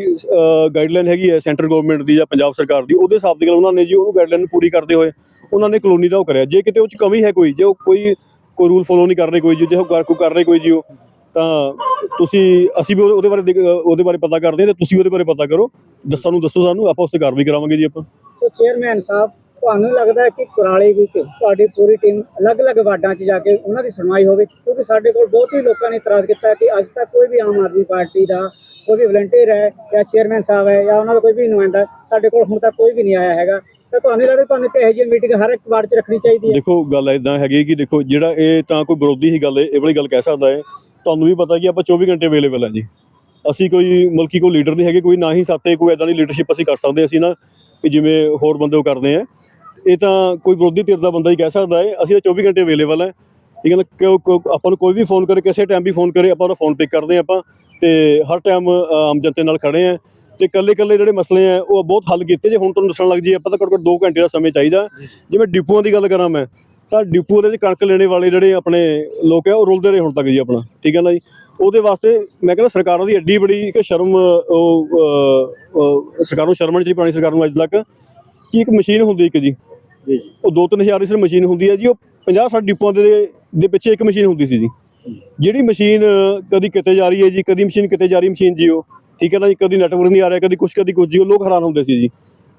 ਗਾਈਡਲਾਈਨ ਹੈਗੀ ਹੈ ਸੈਂਟਰ ਗਵਰਨਮੈਂਟ ਦੀ ਜਾਂ ਪੰਜਾਬ ਸਰਕਾਰ ਦੀ, ਉਹਦੇ ਹਿਸਾਬ ਦੇ ਨਾਲ ਉਹਨਾਂ ਨੇ ਜੀ ਉਹਨੂੰ ਗਾਈਡਲਾਈਨ ਪੂਰੀ ਕਰਦੇ ਹੋਏ ਉਹਨਾਂ ਨੇ ਕਲੋਨੀ ਦਾ ਉਹ ਕਰਿਆ। ਜੇ ਕਿਤੇ ਉਹ ਚ ਕਮੀ ਹੈ ਕੋਈ, ਜੇ ਕੋਈ ਕੋਈ ਰੂਲ ਫੋਲੋ ਨਹੀਂ ਕਰ ਰਹੇ ਕੋਈ ਜੀ, ਜੇ ਉਹ ਕੋਈ ਕਰ ਰਹੇ ਕੋਈ ਜੀ ਉਹ, ਤਾਂ ਤੁਸੀਂ, ਅਸੀਂ ਵੀ ਉਹਦੇ ਬਾਰੇ ਉਹਦੇ ਬਾਰੇ ਪਤਾ ਕਰਦੇ ਹਾਂ ਤੇ ਤੁਸੀਂ ਉਹਦੇ ਬਾਰੇ ਪਤਾ ਕਰੋ। ਦੱਸਾਂ ਨੂੰ ਦੱਸੋ ਸਾਨੂੰ, ਆਪਾਂ ਉਸ ਤੇ ਕਾਰਵਾਈ ਕਰਾਵਾਂਗੇ ਜੀ ਆਪਾਂ।
ਚੇਅਰਮੈਨ ਸਾਹਿਬ ਤੁਹਾਨੂੰ ਲੱਗਦਾ ਕਿ ਕੁਰਾਲੀ ਵਿੱਚ ਤੁਹਾਡੀ ਪੂਰੀ ਟੀਮ ਅਲੱਗ-ਅਲੱਗ ਵਾਰਡਾਂ 'ਚ ਜਾ ਕੇ ਉਹਨਾਂ ਦੀ ਸੁਣਵਾਈ ਹੋਵੇ? ਕਿਉਂਕਿ ਸਾਡੇ ਕੋਲ ਬਹੁਤ ਹੀ ਲੋਕਾਂ ਨੇ ਇਤਰਾਜ਼ ਕੀਤਾ ਕਿ ਅੱਜ ਤੱਕ ਕੋਈ ਵੀ ਆਮ ਆਦਮੀ ਪਾਰਟੀ ਦਾ, ਕੋਈ ਵੀ ਵਲੰਟੀਅਰ ਹੈ ਜਾਂ ਚੇਅਰਮੈਨ ਸਾਹਿਬ ਹੈ ਜਾਂ ਉਹਨਾਂ ਦਾ ਕੋਈ ਵੀ ਨੁਮਾਇੰਦਾ ਸਾਡੇ ਕੋਲ ਹੁਣ ਤੱਕ ਕੋਈ ਵੀ ਨਹੀਂ ਆਇਆ ਹੈਗਾ। ਤਾਂ ਤੁਹਾਨੂੰ ਲੱਗਦਾ ਤੁਹਾਨੂੰ ਇਹੋ ਜਿਹੀ ਮੀਟਿੰਗ ਹਰ ਇੱਕ ਵਾਰਡ 'ਚ ਰੱਖਣੀ ਚਾਹੀਦੀ ਹੈ?
ਦੇਖੋ, ਗੱਲ ਇਦਾਂ ਹੈਗੀ ਕਿ ਦੇਖੋ, ਜਿਹੜਾ ਇਹ ਤਾਂ ਕੋਈ ਵਿਰੋਧੀ ਹੀ ਗੱਲ ਹੈ, ਇਹ ਵਾਲੀ ਗੱਲ ਕਹਿ ਸਕਦਾ ਹੈ। ਤੁਹਾਨੂੰ ਵੀ ਪਤਾ ਕਿ ਆਪਾਂ 24 ਘੰਟੇ ਅਵੇਲੇਬਲ ਹਾਂ ਜੀ। ਅਸੀਂ ਕੋਈ ਮਲਕੀ ਕੋਈ ਲੀਡਰ ਨਹੀਂ ਹੈਗੇ, ਕੋਈ ਨਾ ਹੀ ਸਾਤੇ ਕੋਈ ਐਦਾਂ ਦੀ ਲੀਡਰਸ਼ਿਪ ਅਸੀਂ ਕਰ ਸਕਦੇ ਅਸੀਂ ਨਾ ਕਿ ਜਿਵੇਂ ਹੋਰ ਬੰਦੇ ਉਹ ਕਰਦੇ ਆ। ਇਹ ਤਾਂ ਕੋਈ ਵਿਰੋਧੀ ਧਿਰ ਦਾ ਬੰਦਾ ਹੀ ਕਹਿ ਸਕਦਾ ਹੈ। ਅਸੀਂ ਤਾਂ 24 ਘੰਟੇ ਅਵੇਲੇਬਲ ਹੈ। ਠੀਕ ਹੈ ਨਾ? ਕਿਉਂ ਕਿਉਂ ਆਪਾਂ ਨੂੰ ਕੋਈ ਵੀ ਫੋਨ ਕਰੇ, ਕਿਸੇ ਟਾਈਮ ਵੀ ਫੋਨ ਕਰੇ, ਆਪਾਂ ਉਹਦਾ ਫੋਨ ਪਿਕ ਕਰਦੇ ਹਾਂ ਆਪਾਂ। ਤੇ ਹਰ ਟਾਈਮ ਆਮ ਜਨਤੇ ਨਾਲ ਖੜੇ ਆ ਤੇ ਇਕੱਲੇ ਇਕੱਲੇ ਜਿਹੜੇ ਮਸਲੇ ਆ, ਉਹ ਬਹੁਤ ਹੱਲ ਕੀਤੇ। ਜੇ ਹੁਣ ਤੁਹਾਨੂੰ ਦੱਸਣ ਲੱਗ ਜੀ ਆਪਾਂ ਤਾਂ ਘੱਟੋ ਘੱਟ 2 ਘੰਟੇ ਦਾ ਸਮੇਂ ਚਾਹੀਦਾ। ਜਿਵੇਂ ਡਿਪੂਆਂ ਦੀ ਗੱਲ ਕਰਾਂ ਮੈਂ, ਤਾਂ ਡਿਪੂ ਦੇ ਵਿੱਚ ਕਣਕ ਲੈਣੇ ਵਾਲੇ ਜਿਹੜੇ ਆਪਣੇ ਲੋਕ ਆ, ਉਹ ਰੁਲਦੇ ਰਹੇ ਹੁਣ ਤੱਕ ਜੀ ਆਪਣਾ। ਠੀਕ ਹੈ ਨਾ ਜੀ? ਉਹਦੇ ਵਾਸਤੇ ਮੈਂ ਕਹਿੰਦਾ ਸਰਕਾਰਾਂ ਦੀ ਐਡੀ ਬੜੀ ਇੱਕ ਸ਼ਰਮ, ਉਹ ਸਰਕਾਰ ਨੂੰ ਸ਼ਰਮ ਨਹੀਂ ਚਾਹੀਦੀ, ਪੁਰਾਣੀ ਸਰਕਾਰ ਨੂੰ ਅੱਜ ਤੱਕ। ਕਿ ਇੱਕ ਮਸ਼ੀਨ ਹੁੰਦੀ ਇੱਕ ਜੀ?
ਜੀ
ਉਹ 2-3000 ਦੀ ਸਿਰ ਮਸ਼ੀਨ ਹੁੰਦੀ ਹੈ ਜੀ, ਉਹ 50 60 ਡਿਪੂਆਂ ਦੇ ਦੇ ਪਿੱਛੇ ਇੱਕ ਮਸ਼ੀਨ ਹੁੰਦੀ ਸੀ ਜੀ। ਜਿਹੜੀ ਮਸ਼ੀਨ ਕਦੀ ਕਿਤੇ ਜਾ ਰਹੀ ਹੈ ਜੀ, ਕਦੀ ਮਸ਼ੀਨ ਕਿਤੇ ਜਾ ਰਹੀ ਮਸ਼ੀਨ ਜੀ ਉਹ ਠੀਕ ਹੈ ਨਾ ਜੀ, ਕਦੀ ਨੈਟਵਰਕ ਨਹੀਂ ਆ ਰਿਹਾ, ਕਦੀ ਕੁਛ, ਕਦੀ ਕੁਝ ਜੀ ਉਹ ਲੋਕ ਹੈਰਾਨ ਹੁੰਦੇ ਸੀ ਜੀ।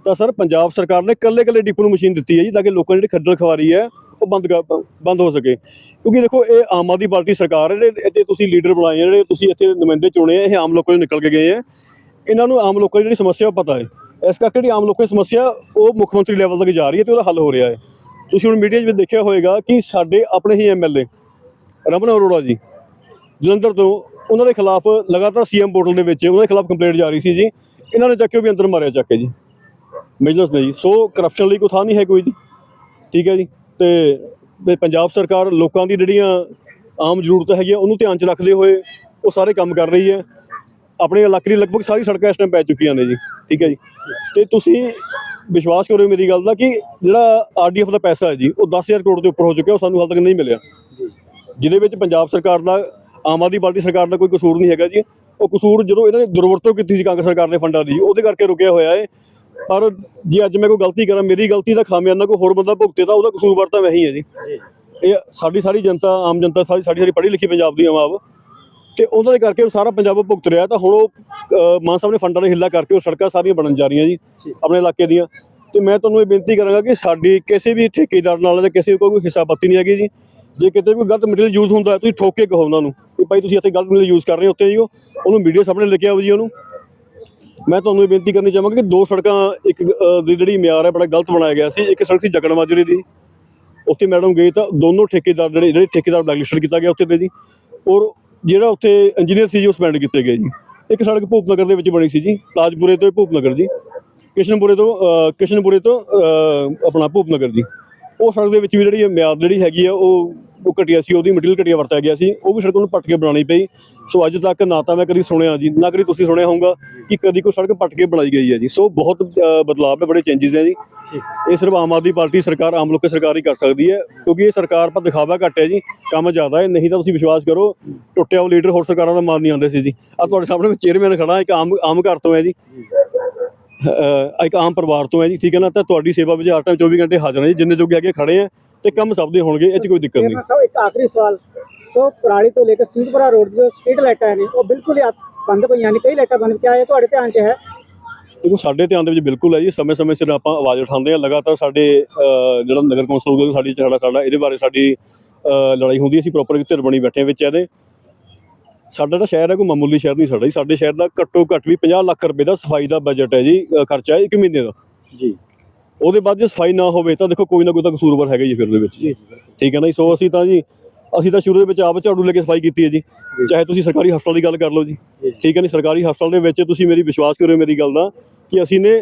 ਤਾਂ ਸਰ, ਪੰਜਾਬ ਸਰਕਾਰ ਨੇ ਕੱਲੇ ਕੱਲੇ ਡਿਪੂ ਨੂੰ ਮਸ਼ੀਨ ਦਿੱਤੀ ਹੈ ਜੀ, ਤਾਂ ਕਿ ਲੋਕਾਂ ਦੀ ਜਿਹੜੀ ਖੱਜਲ ਖਵਾਰੀ ਹੈ, ਉਹ ਬੰਦ ਕਰ- ਬੰਦ ਹੋ ਸਕੇ। ਕਿਉਂਕਿ ਦੇਖੋ, ਇਹ ਆਮ ਆਦਮੀ ਪਾਰਟੀ ਸਰਕਾਰ ਹੈ, ਜਿਹੜੇ ਇੱਥੇ ਤੁਸੀਂ ਲੀਡਰ ਬਣਾਏ ਜਿਹੜੇ ਤੁਸੀਂ ਇੱਥੇ ਨੁਮਾਇੰਦੇ ਚੁਣੇ ਆ ਇਹ ਆਮ ਲੋਕਾਂ ਨੂੰ ਨਿਕਲ ਕੇ ਗਏ ਆ ਇਹਨਾਂ ਨੂੰ ਆਮ ਲੋਕਾਂ ਦੀ ਜਿਹੜੀ ਸਮੱਸਿਆ, ਉਹ ਪਤਾ ਹੈ। ਇਸ ਕਰਕੇ ਜਿਹੜੀ ਆਮ ਲੋਕਾਂ ਦੀ ਸਮੱਸਿਆ, ਉਹ ਮੁੱਖ ਮੰਤਰੀ ਲੈਵਲ ਤੱਕ ਜਾ ਰਹੀ ਹੈ ਤੇ ਉਹਦਾ ਹੱਲ ਹੋ ਰਿਹਾ ਹੈ। ਤੁਸੀਂ ਹੁਣ ਮੀਡੀਆ 'ਚ ਵੀ ਦੇਖਿਆ ਹੋਵੇਗਾ ਕਿ ਸਾਡੇ ਆਪਣੇ ਹੀ ਐਮਐਲਏ ਰਮਨ ਅਰੋੜਾ ਜੀ, ਜਲੰਧਰ ਤੋਂ ਉਹਨਾਂ ਦੇ ਖਿਲਾਫ ਲਗਾਤਾਰ ਸੀਐਮ ਪੋਰਟਲ ਦੇ ਵਿੱਚ ਉਹਨਾਂ ਦੇ ਖਿਲਾਫ ਕੰਪਲੇਂਟ ਜਾ ਰਹੀ ਸੀ ਜੀ। ਇਹਨਾਂ ਨੇ ਚੱਕਿਓ ਵੀ ਅੰਦਰ ਮਾਰਿਆ, ਚੱਕੇ ਜੀ। ਬਿਜ਼ਨਸ ਨੇ ਸੋ ਕਰਪਸ਼ਨ ਲਈ ਕੋਈ ਥਾਂ ਨਹੀਂ ਹੈ ਕੋਈ ਜੀ। ਠੀਕ ਹੈ ਜੀ। ਤੇ ਪੰਜਾਬ ਸਰਕਾਰ ਲੋਕਾਂ ਦੀ ਜਿਹੜੀਆਂ ਆਮ ਜ਼ਰੂਰਤਾਂ ਹੈਗੀਆਂ, ਉਹਨੂੰ ਧਿਆਨ 'ਚ ਰੱਖਦੇ ਹੋਏ ਉਹ ਸਾਰੇ ਕੰਮ ਕਰ ਰਹੀ ਹੈ। ਆਪਣੇ ਇਲਾਕੇ ਦੀ ਲਗਭਗ ਸਾਰੀ ਸੜਕਾਂ ਇਸ ਟਾਈਮ ਪੈ ਚੁੱਕੀਆਂ ਨੇ ਜੀ, ਠੀਕ ਹੈ ਜੀ। ਤੇ ਤੁਸੀਂ ਵਿਸ਼ਵਾਸ ਕਰੋ ਮੇਰੀ ਗੱਲ ਦਾ ਕਿ ਜਿਹੜਾ ਆਰਡੀਐਫ ਦਾ ਪੈਸਾ ਹੈ ਜੀ, ਉਹ 10000 ਕਰੋੜ ਦੇ ਉੱਪਰ ਹੋ ਚੁੱਕਿਆ, ਉਹ ਸਾਨੂੰ ਹਾਲ ਤੱਕ ਨਹੀਂ ਮਿਲਿਆ। ਜਿਹਦੇ ਵਿੱਚ ਪੰਜਾਬ ਸਰਕਾਰ ਦਾ, ਆਮ ਆਦਮੀ ਪਾਰਟੀ ਸਰਕਾਰ ਦਾ ਕੋਈ ਕਸੂਰ ਨਹੀਂ ਹੈਗਾ ਜੀ। ਉਹ ਕਸੂਰ ਜਦੋਂ ਇਹਨਾਂ ਨੇ ਦੁਰਵਰਤੋਂ ਕੀਤੀ ਸੀ ਕਾਂਗਰਸ ਸਰਕਾਰ ਦੇ ਫੰਡਾਂ ਦੀ, ਉਹਦੇ ਕਰਕੇ ਰੁਕਿਆ ਹੋਇਆ ਹੈ। ਪਰ ਜੇ ਅੱਜ ਮੈਂ ਕੋਈ ਗਲਤੀ ਕਰਾਂ, ਮੇਰੀ ਗਲਤੀ ਦਾ ਖਾਮਿਆਨਾ ਕੋਈ ਹੋਰ ਬੰਦਾ ਭੁਗਤੇ ਤਾਂ ਉਹਦਾ ਕਸੂਰਵਾਰ ਤਾਂ ਮੈਂ ਹੀ ਹੈ ਜੀ। ਇਹ ਸਾਡੀ ਸਾਰੀ ਜਨਤਾ, ਆਮ ਜਨਤਾ ਸਾਰੀ ਸਾਡੀ ਸਾਰੀ ਪੜ੍ਹੀ ਲਿਖੀ ਪੰਜਾਬ ਦੀ ਆਵਾਮ ਤੇ ਉਹਨਾਂ ਦੇ ਕਰਕੇ ਉਹ ਸਾਰਾ ਪੰਜਾਬ ਭੁਗਤ ਰਿਹਾ ਤਾਂ ਹੁਣ ਉਹ ਮਾਨ ਸਾਹਿਬ ਨੇ ਫੰਡਾਂ ਦੇ ਹਿੱਲਾ ਕਰਕੇ ਉਹ ਸੜਕਾਂ ਸਾਰੀਆਂ ਬਣਨ ਜਾ ਰਹੀਆਂ ਜੀ ਆਪਣੇ ਇਲਾਕੇ ਦੀਆਂ। ਤੇ ਮੈਂ ਤੁਹਾਨੂੰ ਇਹ ਬੇਨਤੀ ਕਰਾਂਗਾ ਕਿ ਸਾਡੀ ਕਿਸੇ ਵੀ ਠੇਕੇਦਾਰ ਨਾਲ ਤੇ ਕਿਸੇ ਕੋਈ ਹਿੱਸਾ ਪੱਤੀ ਨਹੀਂ ਹੈਗੀ ਜੀ। ਜੇ ਕਿਤੇ ਵੀ ਗਲਤ ਮਟੀਰੀਅਲ ਯੂਜ਼ ਹੁੰਦਾ ਹੈ ਤੁਸੀਂ ਠੋਕ ਕੇ ਕਹੋ ਉਹਨਾਂ ਨੂੰ ਕਿ ਭਾਈ ਤੁਸੀਂ ਇੱਥੇ ਗਲਤ ਮਟੀਰੀਅਲ ਯੂਜ਼ ਕਰ ਰਹੇ ਹੋ ਉੱਤੇ ਜੀ ਉਹ ਉਹਨੂੰ ਮੀਡੀਆ ਸਾਹਮਣੇ ਲੈ ਕੇ ਆਓ ਜੀ ਉਹਨੂੰ। ਮੈਂ ਤੁਹਾਨੂੰ ਇਹ ਬੇਨਤੀ ਕਰਨੀ ਚਾਹਾਂਗਾ ਕਿ ਦੋ ਸੜਕਾਂ ਇੱਕ ਦੀ ਜਿਹੜੀ ਮਿਆਰ ਹੈ ਬੜਾ ਗਲਤ ਬਣਾਇਆ ਗਿਆ ਸੀ। ਇੱਕ ਸੜਕ ਸੀ ਜਗਣ ਮਾਜਰੇ ਦੀ। ਉੱਥੇ ਮੈਡਮ ਗਏ ਤਾਂ ਦੋਨੋਂ ਠੇਕੇਦਾਰ ਜਿਹੜੇ ਜਿਹੜੇ ਠੇਕੇਦਾਰ ਬਲੈਕਲਿਸਟਡ ਕੀਤਾ ਗਿਆ ਉੱਥੇ ਤੇ ਜੀ। ਔਰ ਜਿਹੜਾ ਉੱਥੇ ਇੰਜੀਨੀਅਰ ਸੀ ਜੀ, ਉਹ ਸਪੈਂਡ ਕੀਤੇ ਗਏ ਜੀ। ਇੱਕ ਸੜਕ ਭੂਪਨਗਰ ਦੇ ਵਿੱਚ ਬਣੀ ਸੀ ਜੀ, ਤਾਜਪੁਰੇ ਤੋਂ ਭੂਪਨਗਰ ਜੀ। ਕਿਸ਼ਨਪੁਰੇ ਤੋਂ ਕਿਸ਼ਨਪੁਰੇ ਤੋਂ ਆਪਣਾ ਭੂਪਨਗਰ ਜੀ। ਉਹ ਸੜਕ ਦੇ ਵਿੱਚ ਵੀ ਜਿਹੜੀ ਮਿਆਦ ਜਿਹੜੀ ਹੈਗੀ ਆ, ਉਹ ਉਹ ਘਟੀਆ ਸੀ ਉਹਦੀ ਮਟੀਰੀਅਲ ਘਟੀਆ ਵਰਤਿਆ ਗਿਆ ਸੀ ਉਹ ਵੀ ਸੜਕ ਨੂੰ ਪੱਟ ਕੇ ਬਣਾਉਣੀ ਪਈ। ਸੋ ਅੱਜ ਤੱਕ ਨਾ ਤਾਂ ਮੈਂ ਕਦੀ ਸੁਣਿਆ ਜੀ ਨਾ ਕਦੀ ਤੁਸੀਂ ਸੁਣਿਆ ਹੋਊਗਾ ਕਿ ਕਦੀ ਕੋਈ ਸੜਕ ਪੱਟ ਕੇ ਬਣਾਈ ਗਈ ਹੈ ਜੀ। ਸੋ ਬਹੁਤ ਬਦਲਾਅ ਹੈ ਬੜੇ ਚੇਂਜਸ ਹੈ ਜੀ। ਇਹ ਸਿਰਫ ਆਮ ਆਦਮੀ ਪਾਰਟੀ ਸਰਕਾਰ ਆਮ ਲੋਕਾਂ ਸਰਕਾਰ ਹੀ ਕਰ ਸਕਦੀ ਹੈ ਕਿਉਂਕਿ ਇਹ ਸਰਕਾਰ ਪਰ ਦਿਖਾਵਾ ਘੱਟ ਹੈ ਜੀ ਕੰਮ ਜ਼ਿਆਦਾ ਹੈ ਨਹੀਂ ਤਾਂ ਤੁਸੀਂ ਵਿਸ਼ਵਾਸ ਕਰੋ ਟੁੱਟਿਆ ਉਹ ਲੀਡਰ ਹੋਰ ਸਰਕਾਰਾਂ ਦਾ ਮਾਰ ਨਹੀਂ ਆਉਂਦੇ ਸੀ ਜੀ। ਆ ਤੁਹਾਡੇ ਸਾਹਮਣੇ ਚੇਅਰਮੈਨ ਖੜਾ ਇੱਕ ਆਮ ਆਮ ਘਰ ਤੋਂ ਹੈ ਜੀ। ਇੱਕ ਆਮ ਪਰਿਵਾਰ ਤੋਂ ਹੈ ਜੀ ਠੀਕ ਹੈ ਨਾ? ਤਾਂ ਤੁਹਾਡੀ ਸੇਵਾ ਵਿੱਚ ਹਰ ਟਾਈਮ 24 ਘੰਟੇ ਹਾਜ਼ਰ ਹੈ ਜੀ ਜਿੰਨੇ ਜੋਗੇ ਅੱਗੇ ਖੜੇ ਆ ਤੇ ਕੰਮ ਸਭ ਦੇ ਹੋਣਗੇ ਇਹ 'ਚ ਕੋਈ ਦਿੱਕਤ ਨਹੀਂ।
ਸਾਹਿਬ ਇੱਕ ਆਖਰੀ ਸਵਾਲ ਸੋ ਪਰਾਲੀ ਤੋਂ ਲੈ ਕੇ ਸੀਤਪੁਰਾ ਰੋਡ ਜੋ ਸਟਰੀਟ ਲਾਈਟਾਂ ਨੇ ਉਹ ਬਿਲਕੁਲ ਹੀ ਬੰਦ ਪਈਆਂ ਨੇ ਕਈ ਲਾਈਟਾਂ ਬੰਦ ਕਿਆ ਇਹ ਤੁਹਾਡੇ ਧਿਆਨ 'ਚ ਹੈ?
ਦੇਖੋ ਸਾਡੇ ਧਿਆਨ ਦੇ ਵਿੱਚ ਬਿਲਕੁਲ ਹੈ ਜੀ ਸਮੇਂ-ਸਮੇਂ ਸਿਰ ਆਪਾਂ ਆਵਾਜ਼ ਉਠਾਉਂਦੇ ਆ ਲਗਾਤਾਰ ਸਾਡੇ ਜਿਹੜਾ ਨਗਰ ਕੌਂਸਲ ਦਾ ਸਾਡੀ ਸਾਡਾ ਸਾਡਾ ਇਹਦੇ ਬਾਰੇ ਸਾਡੀ ਲੜਾਈ ਹੁੰਦੀ ਹੈ ਅਸੀਂ ਪ੍ਰੋਪਰ ਧਿਰ ਬਣੀ ਬੈਠੇ ਹਾਂ ਵਿੱਚ ਇਹਦੇ। ਸਾਡਾ ਜਿਹੜਾ ਸ਼ਹਿਰ ਹੈ ਕੋਈ ਮਾਮੂਲੀ ਸ਼ਹਿਰ ਨਹੀਂ ਸਾਡਾ ਜੀ ਸਾਡੇ ਸ਼ਹਿਰ ਦਾ ਘੱਟੋ ਘੱਟ ਵੀ 50 ਲੱਖ ਰੁਪਏ ਦਾ ਸਫ਼ਾਈ ਦਾ ਬਜਟ ਹੈ ਜੀ ਖਰਚਾ ਹੈ ਇੱਕ ਮਹੀਨੇ ਦਾ।
ਜੀ।
ਉਹਦੇ ਬਾਅਦ ਜੇ ਸਫ਼ਾਈ ਨਾ ਹੋਵੇ ਤਾਂ ਦੇਖੋ ਕੋਈ ਨਾ ਕੋਈ ਤਾਂ ਕਸੂਰਵਾਰ ਹੈਗਾ ਜੀ ਫਿਰ ਉਹਦੇ ਵਿੱਚ ਠੀਕ ਹੈ ਨਾ ਜੀ ਸੋ ਅਸੀਂ ਤਾਂ ਜੀ ਅਸੀਂ ਤਾਂ ਸ਼ੁਰੂ ਦੇ ਵਿੱਚ ਆਪ ਝਾੜੂ ਲੈ ਕੇ ਸਫ਼ਾਈ ਕੀਤੀ ਹੈ ਜੀ। ਚਾਹੇ ਤੁਸੀਂ ਸਰਕਾਰੀ ਹਸਪਤਾਲ ਦੀ ਗੱਲ ਕਰ ਲਓ ਜੀ। ਠੀਕ ਹੈ ਨਹੀਂ ਸਰਕਾਰੀ ਹਸਪਤਾਲ ਦੇ ਵਿੱਚ ਤੁਸੀਂ ਮੇਰੀ ਵਿਸ਼ਵਾਸ ਕਰਿਓ ਮੇਰੀ ਗੱਲ ਦਾ ਕਿ ਅਸੀਂ ਨੇ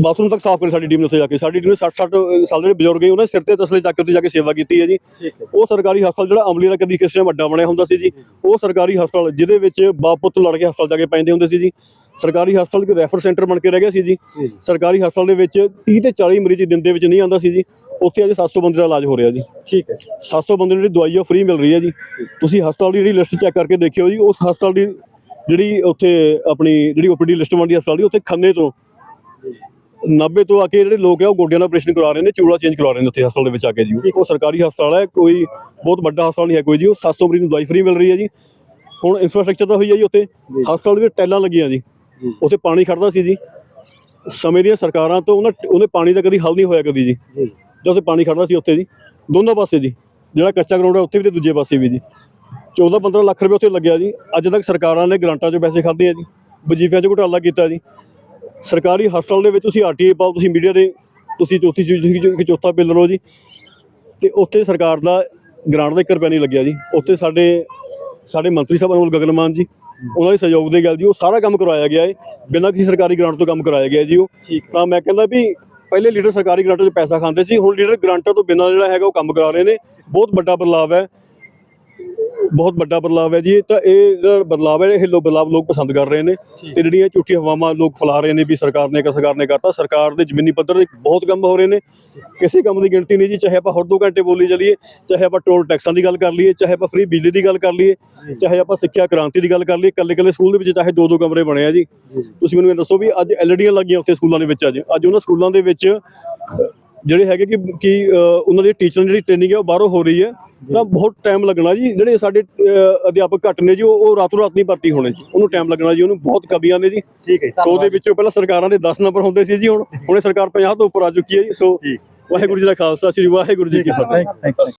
ਬਾਥਰੂਮ ਤੱਕ ਸਾਫ਼ ਕਰੇ ਸਾਡੀ ਟੀਮ ਨੇ ਉੱਥੇ ਜਾ ਕੇ। ਸਾਡੀ ਟੀਮ ਨੇ 60 60 ਸਾਲ ਦੇ ਬਜ਼ੁਰਗ ਹੈ ਉਹਨਾਂ ਸਿਰ ਤੇ ਤਸਲੇ ਚੱਕ ਕੇ ਉੱਥੇ ਜਾ ਕੇ ਸੇਵਾ ਕੀਤੀ ਹੈ ਜੀ।
ਹੈ
ਉਹ ਸਰਕਾਰੀ ਹਸਪਤਾਲ ਜਿਹੜਾ ਅਮਲੀ ਦਾ ਕਦੀ ਕਿਸ ਟਾਈਮ ਅੱਡਾ ਬਣਿਆ ਹੁੰਦਾ ਸੀ ਜੀ। ਉਹ ਸਰਕਾਰੀ ਹਸਪਤਾਲ ਜਿਹਦੇ ਵਿੱਚ ਬਾਪ ਪੁੱਤ ਲੜ ਕੇ ਹਸਪਤਾਲ ਜਾ ਕੇ ਪੈਂਦੇ ਹੁੰਦੇ ਸੀ ਜੀ। ਸਰਕਾਰੀ ਹਸਪਤਾਲ ਇੱਕ ਰੈਫਰ ਸੈਂਟਰ ਬਣ ਕੇ ਰਹਿ ਗਿਆ ਸੀ ਜੀ। ਸਰਕਾਰੀ ਹਸਪਤਾਲ ਦੇ ਵਿੱਚ 30 ਤੇ 40 ਮਰੀਜ਼ ਦਿਨ ਦੇ ਵਿੱਚ ਨਹੀਂ ਆਉਂਦਾ ਸੀ ਜੀ। ਉੱਥੇ ਅੱਜ 700 ਬੰਦੇ ਦਾ ਇਲਾਜ ਹੋ ਰਿਹਾ ਜੀ।
ਠੀਕ ਹੈ।
700 ਬੰਦੇ ਨੂੰ ਜਿਹੜੀ ਦਵਾਈ ਆ ਫ੍ਰੀ ਮਿਲ ਰਹੀ ਹੈ ਜੀ। ਤੁਸੀਂ ਹਸਪਤਾਲ ਦੀ ਜਿਹੜੀ ਲਿਸਟ ਚੈੱਕ ਕਰਕੇ ਦੇਖਿਓ ਜੀ ਉਸ ਹਸਪਤਾਲ ਦੀ ਜਿਹੜੀ ਉੱਥੇ ਆਪਣੀ ਜਿਹੜੀ ਓਪੀਡੀ ਲਿਸਟ ਬਣਦੀ ਹਸਪਤਾਲ ਦੀ ਉੱਥੇ ਖੰਨੇ ਤੋਂ 90 ਤੋਂ ਆ ਕੇ ਜਿਹੜੇ ਲੋਕ ਆ ਉਹ ਗੋਡਿਆਂ ਦਾ ਆਪਰੇਸ਼ਨ ਕਰਵਾ ਰਹੇ ਨੇ ਚੂੜਾ ਚੇਂਜ ਕਰਵਾ ਰਹੇ ਨੇ ਉੱਥੇ ਹਸਪਤਾਲ ਦੇ ਵਿੱਚ ਆ ਕੇ ਜੀ। ਉਹ ਸਰਕਾਰੀ ਹਸਪਤਾਲ ਹੈ ਕੋਈ ਬਹੁਤ ਵੱਡਾ ਹਸਪਤਾਲ ਨਹੀਂ ਹੈ ਕੋਈ ਜੀ। ਉਹ 700 ਮਰੀਜ਼ ਨੂੰ ਦਵਾਈ ਫ੍ਰੀ ਮਿਲ ਰਹੀ ਹੈ ਜੀ। ਹੁਣ ਇਨਫਰਾਸਟ੍ਰਕਚਰ ਤਾਂ ਹੋਈ ਹੈ ਜੀ ਉੱਥੇ। ਹਸਪਤਾਲ ਵਿੱਚ ਟੈਲਾਂ ਲੱਗੀਆਂ ਜੀ। ਉੱਥੇ ਪਾਣੀ ਖੜਦਾ ਸੀ ਜੀ। ਸਮੇਂ ਦੀਆਂ ਸਰਕਾਰਾਂ ਤੋਂ ਉਹਨਾਂ ਉਹਨੇ ਪਾਣੀ ਦਾ ਕਦੀ ਹੱਲ ਨਹੀਂ ਹੋਇਆ ਕਦੀ ਜੀ।
ਜੀ।
ਜੋ ਉੱਥੇ ਪਾਣੀ ਖੜਦਾ ਸੀ ਉੱਥੇ ਜੀ। ਦੋਨੋਂ ਪਾਸੇ ਜੀ। ਜਿਹੜਾ ਕੱਚਾ ਗਰਾਊਂਡ ਹੈ ਉੱਥੇ ਵੀ ਤੇ ਦੂਜੇ ਪਾਸੇ ਵੀ ਜੀ। 14 15 ਲੱਖ ਰੁਪਏ ਉੱਥੇ ਲੱਗਿਆ ਜੀ। ਅੱਜ ਤੱਕ ਸਰਕਾਰਾਂ ਨੇ ਗ੍ਰਾਂਟਾਂ 'ਚੋਂ ਪੈਸੇ ਖਾਦੇ ਆ ਜੀ। ਵਜੀਫਿਆਂ 'ਚ ਘੁਟਾਲਾ ਕੀਤਾ ਜੀ। ਸਰਕਾਰੀ ਹਸਪਤਾਲ ਦੇ ਵਿੱਚ ਤੁਸੀਂ ਆਰਟੀਏ ਪਾਓ ਤੁਸੀਂ ਮੀਡੀਆ ਦੇ ਤੁਸੀਂ ਚੌਥੀ ਚੀਜ਼ ਤੁਸੀਂ ਇੱਕ ਚੌਥਾ ਬਿੱਲ ਲਓ ਜੀ। ਤੇ ਉੱਥੇ ਸਰਕਾਰ ਦਾ ਗ੍ਰਾਂਟ ਦਾ 1 ਰੁਪਿਆ ਨਹੀਂ ਲੱਗਿਆ ਜੀ। ਉੱਥੇ ਸਾਡੇ ਸਾਡੇ ਮੰਤਰੀ ਸਾਹਿਬ ਅਨੁਲ ਗਗਨਮਾਨ ਜੀ। ਉਹਨਾਂ ਦੇ ਸਹਿਯੋਗ ਦੇ ਗੱਲ ਜੀ ਉਹ ਸਾਰਾ ਕੰਮ ਕਰਵਾਇਆ ਗਿਆ ਹੈ ਬਿਨਾਂ ਕਿਸੇ ਸਰਕਾਰੀ ਗ੍ਰਾਂਟ ਤੋਂ ਕੰਮ ਕਰਵਾਇਆ ਗਿਆ ਜੀ ਉਹ। ਤਾਂ ਮੈਂ ਕਹਿੰਦਾ ਵੀ ਪਹਿਲੇ ਲੀਡਰ ਸਰਕਾਰੀ ਗ੍ਰਾਂਟਾਂ 'ਚ ਪੈਸਾ ਖਾਂਦੇ ਸੀ ਹੁਣ ਲੀਡਰ ਗ੍ਰਾਂਟਾਂ ਤੋਂ ਬਿਨਾਂ ਜਿਹੜਾ ਹੈਗਾ ਉਹ ਕੰਮ ਕਰਾ ਰਹੇ ਨੇ। ਬਹੁਤ ਵੱਡਾ ਬਦਲਾਅ ਹੈ। ਬਹੁਤ ਵੱਡਾ ਬਦਲਾਅ ਹੈ ਜੀ। ਤਾਂ ਇਹ ਜਿਹੜਾ ਬਦਲਾਅ ਹੈ ਇਹ ਲੋਕ ਬਦਲਾਅ ਲੋਕ ਪਸੰਦ ਕਰ ਰਹੇ ਨੇ। ਤੇ ਜਿਹੜੀਆਂ ਝੂਠੀਆਂ ਹਵਾਵਾਂ ਲੋਕ ਫੈਲਾ ਰਹੇ ਨੇ ਵੀ ਸਰਕਾਰ ਨੇ ਕਿ ਸਰਕਾਰ ਨੇ ਕਰਤਾ ਸਰਕਾਰ ਦੇ ਜ਼ਮੀਨੀ ਪੱਧਰ ਤੇ ਬਹੁਤ ਕੰਮ ਹੋ ਰਹੇ ਨੇ। ਕਿਸੇ ਕੰਮ ਦੀ ਗਿਣਤੀ ਨਹੀਂ ਜੀ ਚਾਹੇ ਆਪਾਂ ਹੋਰ ਦੋ ਘੰਟੇ ਬੋਲੀ ਚੱਲੀਏ ਚਾਹੇ ਆਪਾਂ ਟੋਲ ਟੈਕਸਾਂ ਦੀ ਗੱਲ ਕਰ ਲਈਏ ਚਾਹੇ ਆਪਾਂ ਫ੍ਰੀ ਬਿਜਲੀ ਦੀ ਗੱਲ ਕਰ ਲਈਏ ਚਾਹੇ ਆਪਾਂ ਸਿੱਖਿਆ ਕ੍ਰਾਂਤੀ ਦੀ ਗੱਲ ਕਰ ਲਈਏ ਕੱਲੇ ਕੱਲੇ ਸਕੂਲ ਦੇ ਵਿੱਚ ਚਾਹੇ ਦੋ ਦੋ ਕਮਰੇ ਬਣੇ ਆ ਜੀ। ਤੁਸੀਂ ਮੈਨੂੰ ਇਹ ਦੱਸੋ ਵੀ ਅੱਜ ਐਲਡੀਆਂ ਲੱਗੀਆਂ ਉੱਥੇ ਸਕੂਲਾਂ ਦੇ ਵਿੱਚ ਅੱਜ। ਅੱਜ ਉਹਨਾਂ ਸਕੂਲਾਂ ਦੇ ਵਿੱਚ ਜਿਹੜੇ ਹੈਗੇ ਕਿ ਕਿ ਉਹਨਾਂ ਦੇ ਟੀਚਰਾਂ ਜਿਹੜੀ ਟ੍ਰੇਨਿੰਗ ਹੈ ਉਹ ਬਾਹਰੋਂ ਹੋ ਰਹੀ ਹੈ ਤਾਂ ਬਹੁਤ ਟਾਈਮ ਲੱਗਣਾ ਜੀ। ਜਿਹੜੇ ਸਾਡੇ ਅਧਿਆਪਕ ਘੱਟ ਨੇ ਜੀ ਉਹ ਰਾਤੋਂ ਰਾਤ ਨਹੀਂ ਭਰਤੀ ਹੋਣੇ ਜੀ। ਉਹਨੂੰ ਟਾਈਮ ਲੱਗਣਾ ਜੀ ਉਹਨੂੰ ਬਹੁਤ ਕਮੀਆਂ ਨੇ ਜੀ।
ਠੀਕ ਹੈ
100 ਦੇ ਵਿੱਚੋਂ ਪਹਿਲਾਂ ਸਰਕਾਰਾਂ ਦੇ 10 ਨੰਬਰ ਹੁੰਦੇ ਸੀ ਜੀ ਹੁਣ। ਹੁਣੇ ਸਰਕਾਰ 50 ਤੋਂ ਉੱਪਰ ਆ ਚੁੱਕੀ ਹੈ ਜੀ ਸੋ ਵਾਹਿਗੁਰੂ ਜੀ ਦਾ ਖਾਲਸਾ ਸ੍ਰੀ ਵਾਹਿਗੁਰੂ ਜੀ ਕੀ ਫਤਿਹ।
Thank you